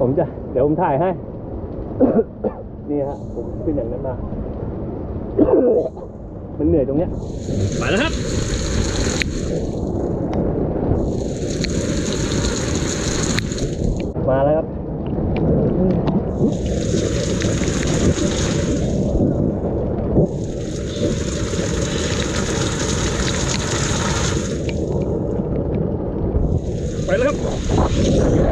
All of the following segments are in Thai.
ผมจะ เดี๋ยวผมถ่ายให้ นี่ฮะ ผมขึ้นอย่างนั้นมา มันเหนื่อยตรงเนี้ยไปแล้วครับ มาแล้วครับ ไปแล้วครับ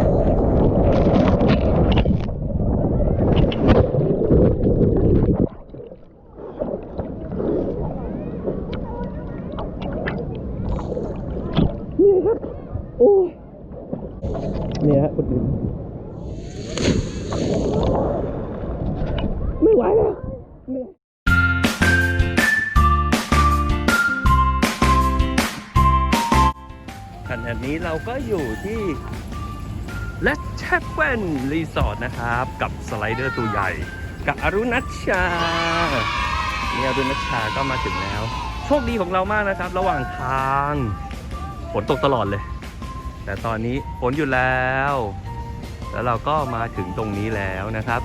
นี่ครับ โอ้ยนี่ฮะคนอื่นไม่ไหวแล้วเหนื่อยขณะนี้เราก็อยู่ที่เลสแชปเวนรีสอร์ทนะครับ กับสไลเดอร์ตัวใหญ่ กับอรุณัชชานี่อรุณัชชาก็มาถึงแล้ว โชคดีของเรามากนะครับ ระหว่างทางฝนตกตลอดเลย แต่ตอนนี้ฝนหยุดแล้ว แล้วเราก็มาถึงตรงนี้แล้วนะครับ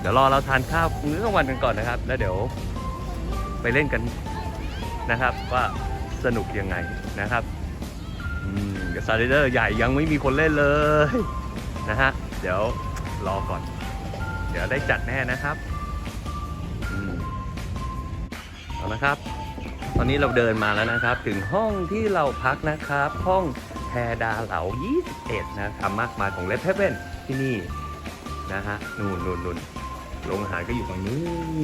เดี๋ยวรอเราทานข้าวมื้อกลางวันกันก่อนนะครับ แล้วเดี๋ยวไปเล่นกันนะครับ ว่าสนุกยังไงนะครับอืมกับซาร์เดอร์ใหญ่ยังไม่มีคนเล่นเลยนะฮะเดี๋ยวรอก่อน เดี๋ยวได้จัดแน่นะครับอืมเอานะครับ ตอนนี้เราเดินมาแล้วนะครับ ถึงห้องที่เราพักนะครับ ห้อง แพรดาเหลา 21 นะครับมากมายของเลฟเ e เ e นที่นี่นะฮะนู่นนู่นนู่นโรงอาหารก็อยู่ฝั่งนู้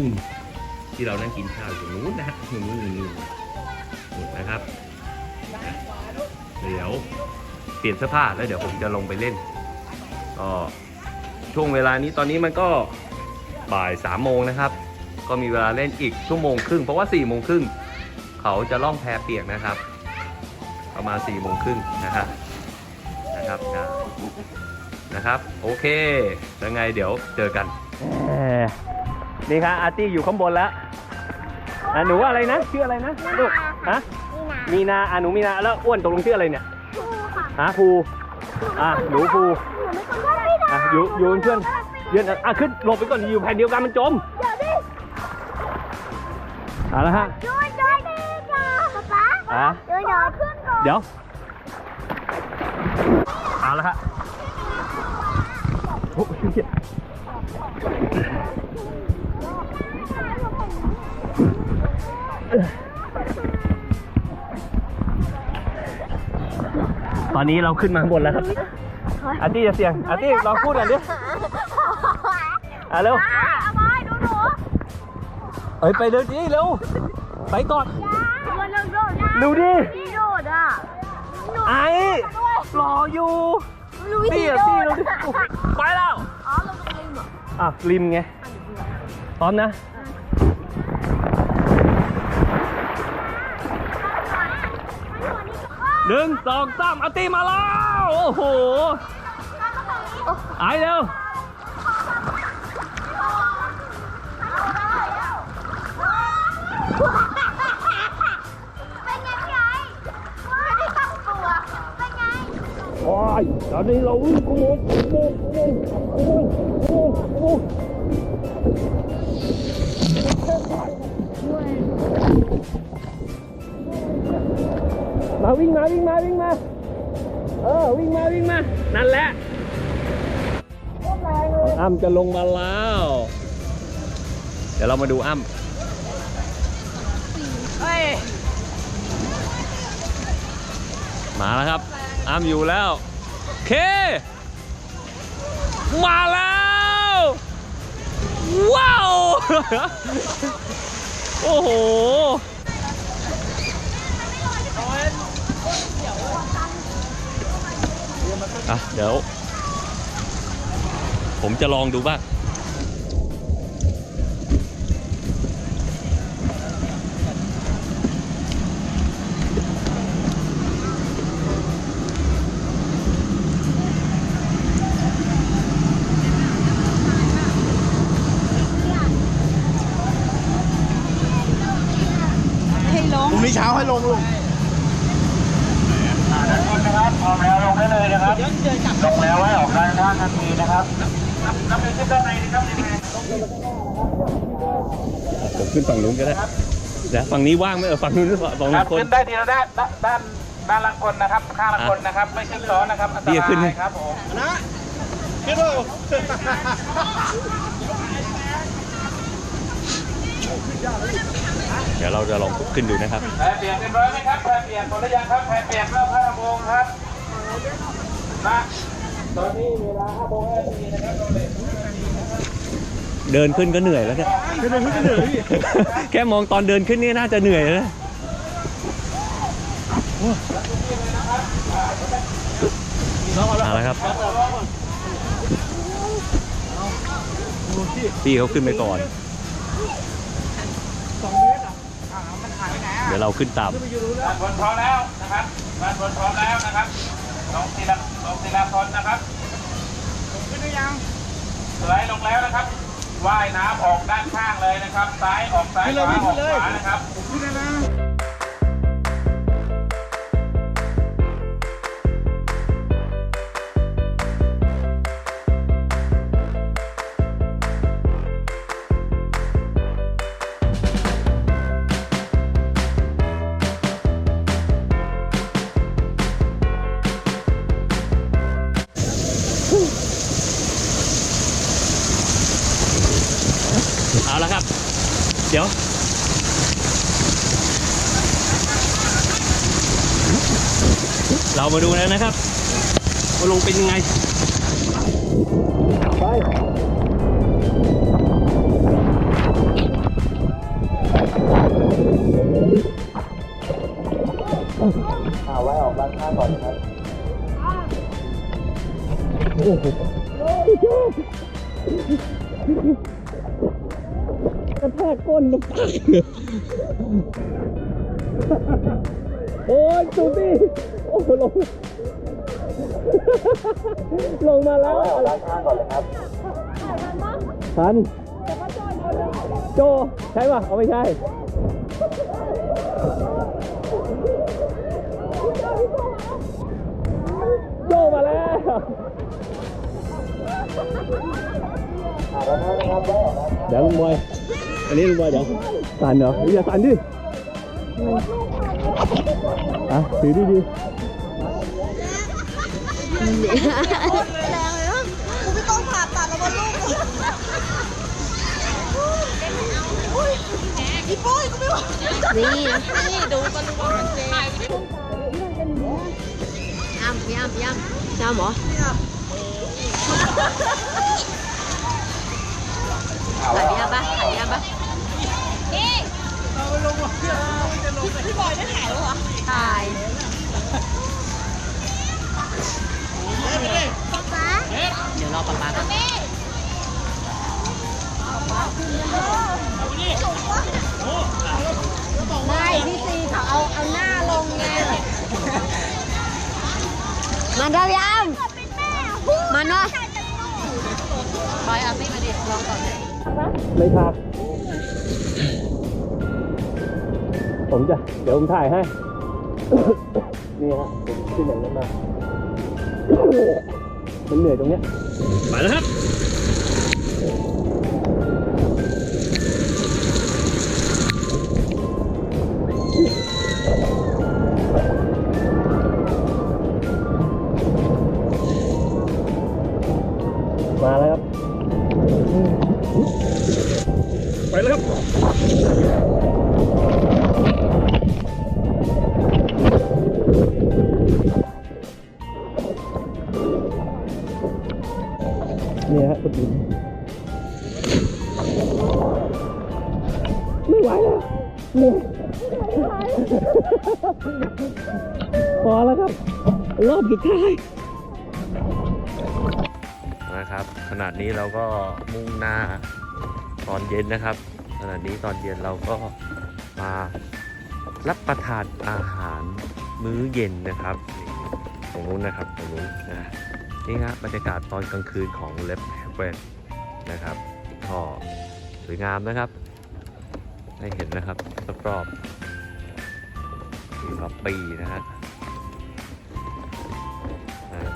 นที่เรานั่งกินข้าวอยู่นู้นนะฮะนู่นนู่นนู่นนู่นนะครับ เดี๋ยวเปลี่ยนเสื้อผ้าแล้วเดี๋ยวผมจะลงไปเล่นก็ช่วงเวลานี้ตอนนี้มันก็บ่ายสามโมงนะครับ ก็มีเวลาเล่นอีกชั่วโมงครึ่งเพราะว่าสี่โมงครึ่งเขาจะล่องแพเปียกนะครับ ประมาณ4ี่โมงครึ่งนะฮะนะครับนะนะครับ โอเคแล้วไงเดี๋ยวเจอกันนี่ครับอาร์ตี้อยู่ข้างบนแล้วอะหนูอะไรนะชื่ออะไรนะลูกฮะมีนาอะหนูมีนาแล้วอ้วนตกลงชื่ออะไรเนี่ยฮะภูอะหนูภูอะอยู่อยู่เป็นเพื่อนเพื่อนอะขึ้นหลบไปก่อนอยู่แผ่นเดียวกันมันจมเดี๋ยวดิเอาละฮะช่วยด้วยดิจ้าป๊าป๊าอะเดี๋ยวเดี๋ยวขึ้นก่อน เดี๋ยว เอาละฮะโอ้ยตอนนี้เราขึ้นมาข้างบนแล้วครับอาร์ตี้จะเสียงอาร์ตี้ลองพูดหน่อยดิอะเร็วเอาไว้ดูหนูเอ้ยไปเร็วดิเร็วไปก่อนมันเร็วโด รออยู่พี่อะพี่เราดิไปแล้วอ๋อลงตรงริมเหรออะริมไงพร้อมนะหนึ่งสองสามอาตีมาแล้ว โอ้โหไอเร็ว โอ้ยตอนนี้เราวิ่งกูโมงกูโมงกูโมงกูโมงกูโมงกูโมงมาวิ่งมาวิ่งมาวิ่งมา เออวิ่งมาวิ่งมา นั่นแหละอ้ำจะลงมาแล้ว เดี๋ยวเรามาดูอ้ำมาแล้วครับอ้ำอยู่แล้ว เค มาแล้ว ว้าว โอ้โหอะเดี๋ยว ผมจะลองดูบ้าง นี้เช้าให้ลงลุงพร้อมแล้วลงได้เลยนะครับลงแล้วให้ออกรายได้ทันทีนะครับนับเป็นขึ้นด้านในนะครับในแพผมขึ้นฝั่งนู้นก็ได้เดี๋ยวฝั่งนี้ว่างไหมเออฝั่งนู้นฝั่งคนู้รับนคนขึ้นได้ทีละด้านด้านด้านด้านละคนนะครับข้างละคนนะครับ ไม่ขึ้นซ้อนนะครับอันตเดี๋ยวขึ้นรายครับผมเดี๋ยวเราจะลองขึ้นดูนะครับแพรเปลี่ยนเป็นร้อยไหมครับแพรเปลี่ยนหมดหรือยังครับแพรเปลี่ยนเริ่มห้าโมงครับมาตอนนี้เวลาห้าโมงห้านาทีนะครับเราเลยเดินขึ้นก็เหนื่อยแล้วเนี่ยเดินขึ้นก็เหนื่อยแค่มองตอนเดินขึ้นนี่น่าจะเหนื่อยแล้วนะเอาละครับพี่เขาขึ้นไปก่อน เดี๋ยวเราขึ้นตามบ้านบนพร้อมแล้วนะครับบ้านบนพร้อมแล้วนะครับลงทีละลงทีละคนนะครับขึ้นหรือยังสไลด์ลงแล้วนะครับว่ายน้ำออกด้านข้างเลยนะครับ ซ้ายออกซ้ายขวาออกขวานะครับขึ้นเลยนะ เดี๋ยวเรามาดูแล้วนะครับว่าลงเป็นยังไงเอาไว้ออกด้านข้างก่อนนะครับกระแท กก้นลงไปโอ้ยจูบี้โอ้ลง ลงมาแล้วด้านข้างก่อนเลยครับทันโจใช่ป่ะเอาไม่ใช่โจมาแล้วเดี๋ยวลุงบอย อันนี้ลุงบอยเดี๋ยวสั่นเหรอยอย่าสั่นดิอะถือดีดีแรงเลยนะกูไม่ต้องผ่าตัดแล้ววันลูกอีปุ้ยกูไม่ไหวนี่นี่ดูมันดูกันเลยยำยำยำยำเหรอถ่ายยำ ปะถ่ายยำปะพี่พี่บอยได้ถ่ายแล้วเหรอถ่ายเดี๋ยวรอป๊าป๊าก่อนไม่พี่ซีเขาเอาเอาหน้าลงไงมันเดียวยามมันวะบอยเอาไม่มาดิลองก่อนไม่ทัก ผมจะเดี๋ยวผมถ่ายให้ นี่ฮะผมขึ้นอย่างนั้นมามันเหนื่อยตรงเนี้ยไปแล้วครับ นี่ฮะคนอื่นไม่ไหวแล้วเนื่ยพอแล้วครับ รอบสุดท้ายนะครับ ขนาดนี้เราก็มุ่งหน้าตอนเย็นนะครับขณะนี้ตอนเย็นเราก็มารับประทานอาหารมื้อเย็นนะครับตรงนู้นนะครับตรงนู้นนะ นี่ครับบรรยากาศตอนกลางคืนของเล็บแฮเวนนะครับก็สวยงามนะครับให้เห็นนะครับรอบๆมีล็อบบี้นะฮะอ่า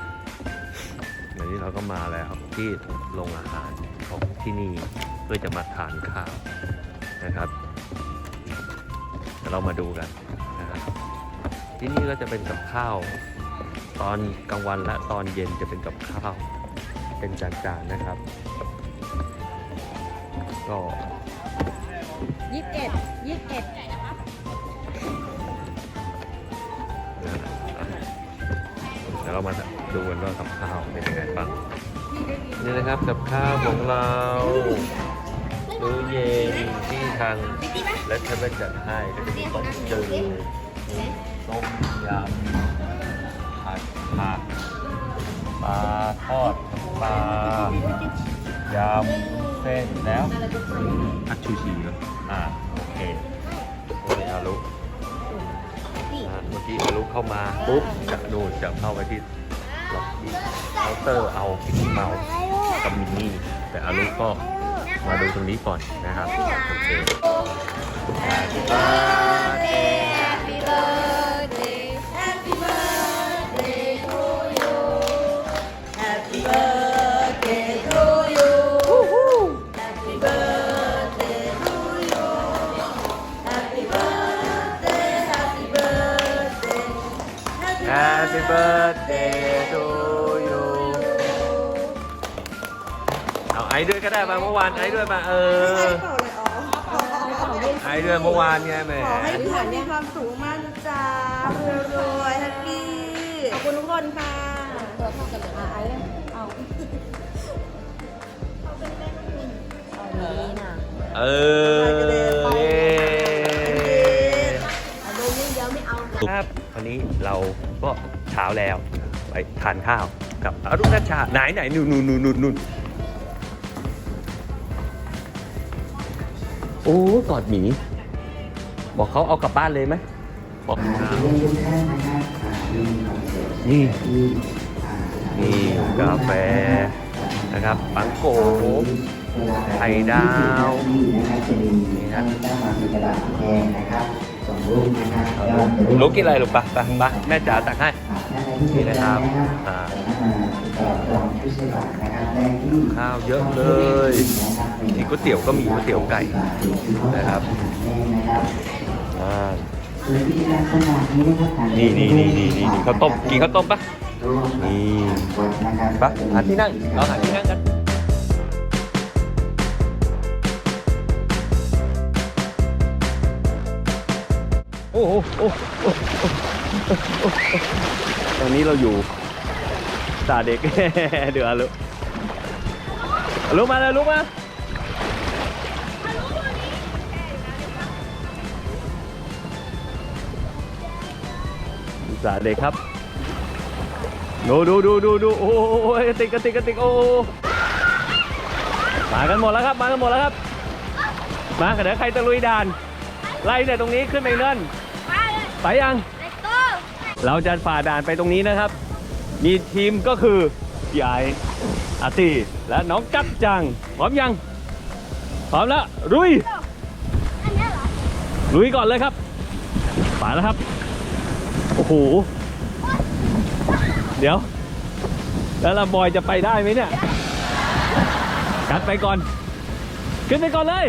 บรรนี้เราก็มาแล้วที่โรงอาหารของที่นี่เพื่อจะมาทานข้าวนะครับเดี๋ยวเรามาดูกันนะครับที่นี่ก็จะเป็นกับข้าว ตอนกลางวันและตอนเย็นจะเป็นกับข้าวเป็นจานๆนะครับ ก็ยี่สิบเอ็ดยี่สิบเอ็ดเดี๋ยวเรามาดูกันว่ากับข้าวเป็นยังไงบ้างนี่นะครับกับข้าวของเรามื้อเย็นที่ทางและเทเบิลจัดให้ก็จะมีต้มจืดต้มยำ ทอดปลายำเส้นแล้วผัดชูชีเหรออ่าโอเคโอ้ยอารุนะเมื่อกี้อารุเข้ามาปุ๊บจะโดนจะเข้าไปที่ล็อบบี้เคาน์เตอร์เอาพิกกี้เมาส์กับมินนี่ แต่อารุก็มาดูตรงนี้ก่อนนะครับ โอเค Happy birthday Happy birthday Happy birthday to you เอาไอ้ด้วยก็ได้มาเมื่อวานไอ้ด้วยมาเออไอ้ด้วยเมื่อวานไงแหมขอให้เพื่อนมีความสุขมากนะจ๊ะรวยๆแฮปปี้ ขอบคุณทุกคนค่ะนี่นะเออเย้เอาดูนี่เดี๋ยวไม่เอาครับวันนี้เรา ก็เช้าแล้ว ไปทานข้าวกับอรุณรัชชาไหนไหนนู่นนู่นนู่นนู่นนู่นโอ้กอดหมี บอกเขาเอากลับบ้านเลยไหมบอกนี่นี่กาแฟนะครับปังโกไข่ดาวนี่ครับ ลูกกินอะไรลูกปะปะปะแม่จ๋าตักให้นี่นะครับอ่าข้าวเยอะเลยนี่ก๋วยเตี๋ยวก็มีก๋วยเตี๋ยวไก่นะครับอ่านี่นี่นี่นี่นี่ข้าวต้มกินข้าวต้มปะนี่ปะหาที่นั่งเราหาที่นั่งกัน อ้โหโอ้โหตอนนี้เราอยู่ตาเด็ก เดือลุลุกมาเลยลุกมาสาเด็กครับ ดูดูดูดูดูโอ้ยกระติกกระติกกระติกโอ้มากันหมดแล้วครับ มากันหมดแล้วครับ มากันเดี๋ยวใครตะลุยด่าน ไล่เนี่ยตรงนี้ขึ้นไปเนิน ไปยัง เราจะฝ่าด่านไปตรงนี้นะครับ มีทีมก็คือพี่ไออาร์ตี้และน้องกัจจัง พร้อมยัง พร้อมแล้วรุยลุยก่อนเลยครับมาแล้วครับ โอ้โห เดี๋ยว แล้วลำบอยจะไปได้ไหมเนี่ยกัดไปก่อน ขึ้นไปก่อนเลย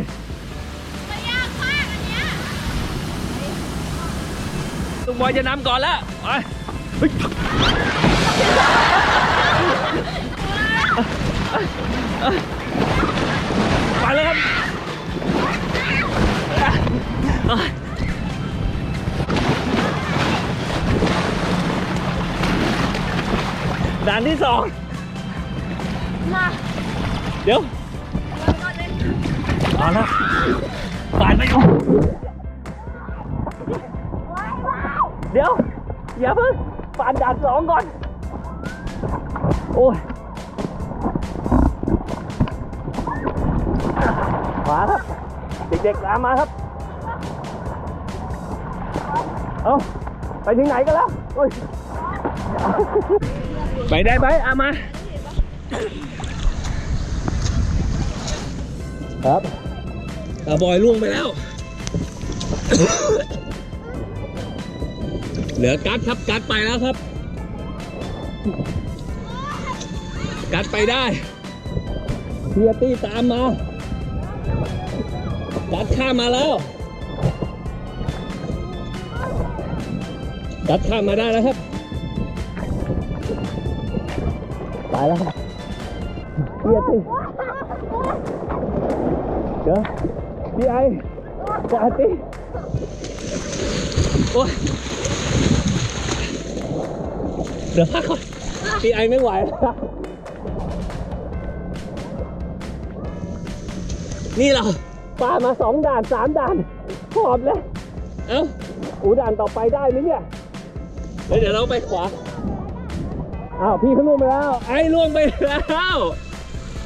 ลุงบอยจะนำก่อนแล้วไปไปเลยครับด่านที่สองมาเดี๋ยวเอาละผ่านไปก่อน เดี๋ยว อย่าเพิ่งผ่านด่านสองก่อน โอ้ยมาครับ เด็กๆตามมาครับ เอาไปถึงไหนกันแล้วโอ้ยไปได้ไหมเอามา ครับอาบอยล่วงไปแล้ว เหลือกัดครับกัดไปแล้วครับกัดไปได้เฮียตี้ตามมากัดข้ามมาแล้วกัดข้ามมาได้แล้วครับไปแล้วครับเฮียตี้เดี๋ยวพี่ไอ้กัดตี้โอ้ย เดี๋ยวพักก่อนพี่ไอไม่ไหวแล้วนี่เราปามาสองด่านสามด่านหอบแล้วเอ้าอูด่านต่อไปได้ไหมเนี่ยเฮ้ยเดี๋ยวเราไปขวาอ้าวพี่เขาล่วงไปแล้ว ไอ้ล่วงไปแล้ว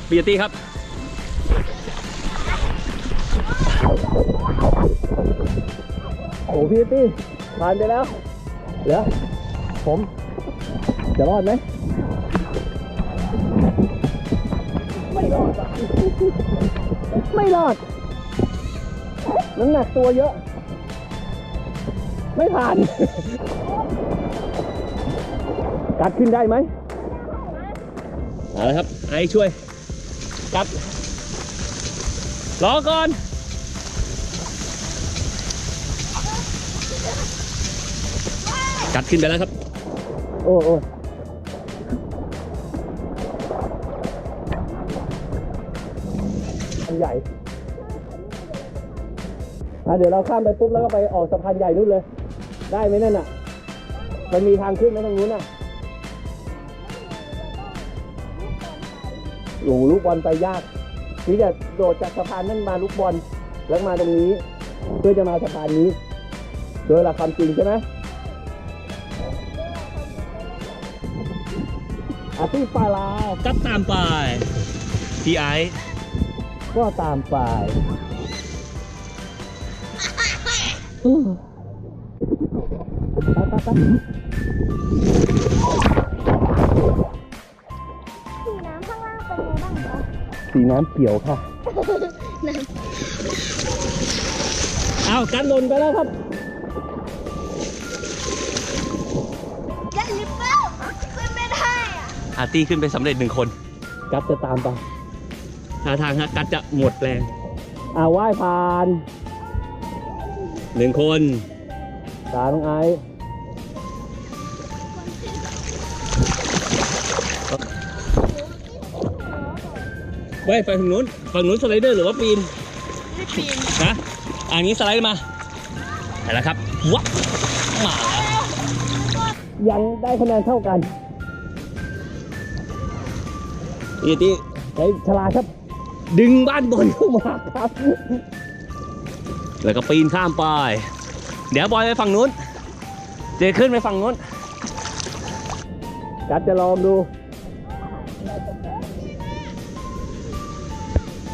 พี่ตีครับโอ้พี่ตีผ่านไปแล้วเหลือผม จะรอดไหมไม่รอดอะไม่รอดน้ำหนักตัวเยอะ ไม่ผ่าน กัดขึ้นได้ไหมเอาละครับ ไอ้ช่วยกัดรอก่อนกัดขึ้นไปแล้วครับ โอ้โอ้ันใหญ่อะเดี๋ยวเราข้ามไปปุ๊บแล้วก็ไปออกสะพานใหญ่นู่นเลย ได้ไหมนั่นน่ะ มันมีทางขึ้นไหมทางนู้นน่ะโอ้โหลูกบอลไปยากนี่จะโดดจากสะพานนั่นมาลูกบอลแล้วมาตรงนี้ เพื่อจะมาสะพานนี้ โดยหลักความจริงใช่ไหมอาตี้ไปแล้วก็ตามไปพี่ไอซ์ ก็ตามไปอู้ไปไปไปสีน้ำข้างล่างเป็นไงบ้างคะสีน้ำเขียวค่ะอ้ากันหล่นไปแล้วครับยันลิปเปิลขึ้นไม่ได้อะอาร์ตี้ขึ้นไปสำเร็จหนึ่งคน กัดจะตามไป ท่าทางฮะกัดจะหมดแรงอ่าว่ายผ่านหนึ่งคนตาน้องไอซ์ว่ายไปฝั่งนู้นฝั่งนู้นสไลเดอร์หรือว่าปีนไม่ปีนฮะอันนี้สไลด์มาไปแล้วครับวับมาแล้วยังได้คะแนนเท่ากันอีตีใช้ฉลาดครับ ดึงบ้านบอลเข้ามาครับ แล้วก็ปีนข้ามไป เดี๋ยวบอยไปฝั่งนู้น เจขึ้นไปฝั่งนู้น กัดจะลองดู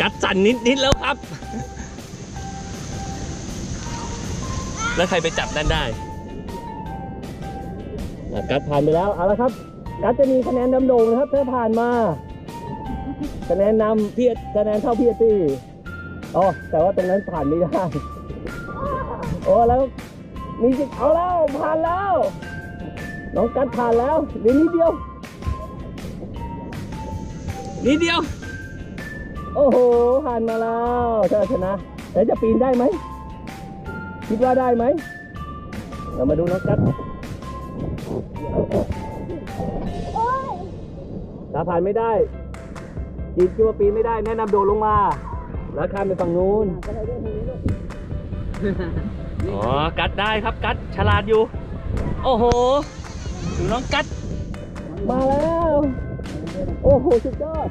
กัดสั่นนิดนิดๆแล้วครับ แล้วใครไปจับนั่นได้อะกัดผ่านไปแล้ว เอาละครับ กัดจะมีคะแนนนำโด่งนะครับถ้าผ่านมา คะแนนนำพี่คะแนนเท่าพี่อาร์ตี้อ๋อแต่ว่าตรงนั้นผ่านไม่ได้โอ้แล้วมีสิทธิ์เอาแล้วผ่านแล้วน้องกัดผ่านแล้วเหลือนิดเดียวนิดเดียว โอ้โหผ่านมาแล้วเธอชนะแต่จะปีนได้ไหมคิดว่าได้ไหมเรามาดูน้องกัดถ้าผ่านไม่ได้ จีนคิดว่าปีนไม่ได้แนะนำโดดลงมา แล้วข้ามไปฝั่งนู้น อ๋อ กัดได้ครับ กัด ฉลาดอยู่ โอ้โห ดูน้องกัด มาแล้ว โอ้โห สุดยอด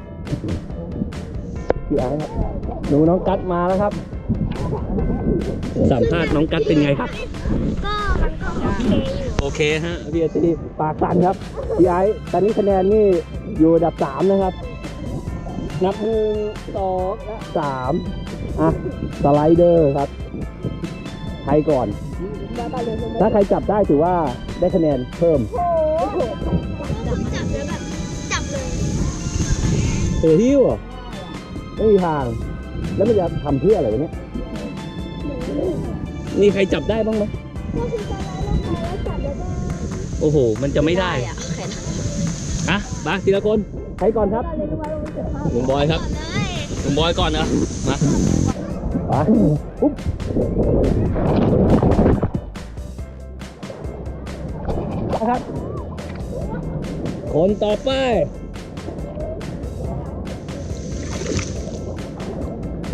พี่ไอ้ครับดูน้องกัดมาแล้วครับ สัมภาษณ์น้องกัดเป็นไงครับ ก็มันก็โอเคอยู่โอเคฮะ พี่อาทีปากสั่นครับ พี่ไอ้ตอนนี้คะแนนนี่อยู่อันดับสามนะครับ นับหนึ่งสองและสามอะ สไลเดอร์ครับ ใครก่อน ถ้าใครจับได้ถือว่าได้คะแนนเพิ่มโอ้โหผมจับแล้วแบบจับเลยเออหิ้วเหรอไม่มีทาง แล้วมันจะทำเพื่ออะไรวะเนี่ยมีใครจับได้บ้างไหมก็คือสไลด์ลงไปแล้วจับแล้วก็โอ้โห มันจะไม่ได้อะแขนอะมาทีละคน ใครก่อนครับลุงบอยครับลุงบอยก่อนนะมาไปปุ๊บนะครับคนต่อไป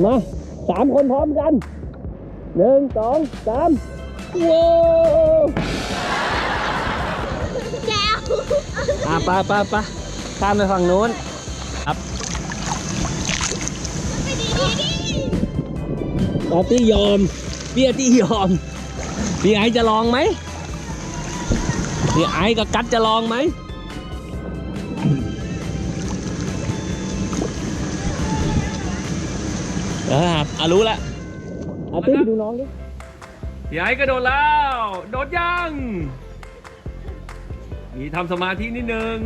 มาสามคนพร้อมกันหนึ่งสองสามว้าวอะไปไปไป ข้ามไปฝั่งนู้นครับปาร์ตี้ยอมเปี้ยตี้ยอมพี่ไอซ์จะลองไหมพี่ไอซ์กับกัดจะลองไหมเอออะรู้แล้วเอาตี้ไปดูน้องดิพี่ไอ้กระโดดแล้ว โดดยัง มีทำสมาธินิดนึง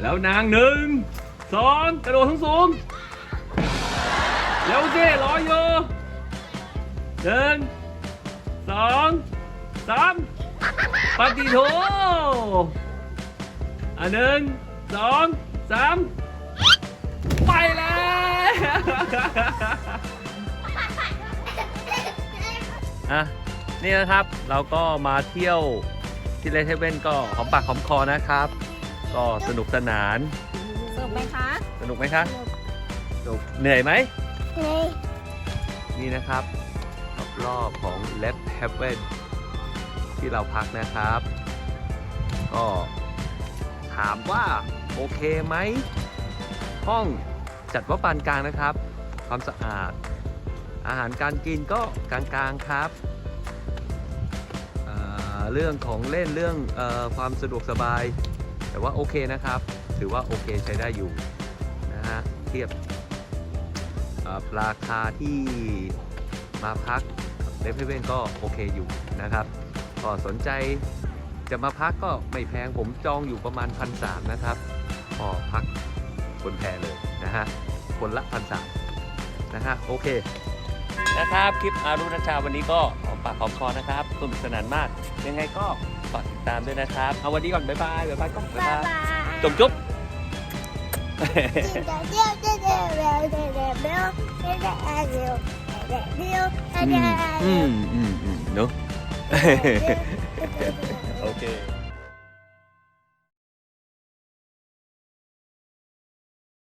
แล้วนางหนึ่งสองกระโดดทั้งสูงเร็วสิรออยู่หนึ่งสองสามปฏิโทอะหนึ่งสองสามไปแล้วอะนี่นะครับเราก็มาเที่ยวที่เลเทเว่นก็หอมปากหอมคอนะครับ ก็สนุกสนาน สนุกไหมคะสนุกไหมคะสนุกเหนื่อยไหมนี่นะครับ รอบๆของ l e t Heaven ที่เราพักนะครับ ก็ถามว่าโอเคไหม ห้องจัดว่าปานกลางนะครับ ความสะอาด อาหารการกินก็กลางๆครับอ่าเรื่องของเล่นเรื่องเออความสะดวกสบาย แต่ว่าโอเคนะครับ ถือว่าโอเคใช้ได้อยู่นะฮะเทียบราคาที่มาพักเลฟเว่นก็โอเคอยู่นะครับก็สนใจจะมาพักก็ไม่แพงผมจองอยู่ประมาณพันสามนะครับก็พักบนแพเลยนะฮะคนละพันสามนะฮะโอเคนะครับ คลิปอารุณชาวันนี้ก็หอมปากหอมคอนะครับสนุกสนานมาก ยังไงก็ ฝากติดตามด้วยนะครับ เอาวันนี้ก่อน บ๊ายบาย บ๊ายบายก็บ๊ายบายจบจุ๊บ อืม อืม อืม เนอะ โอเค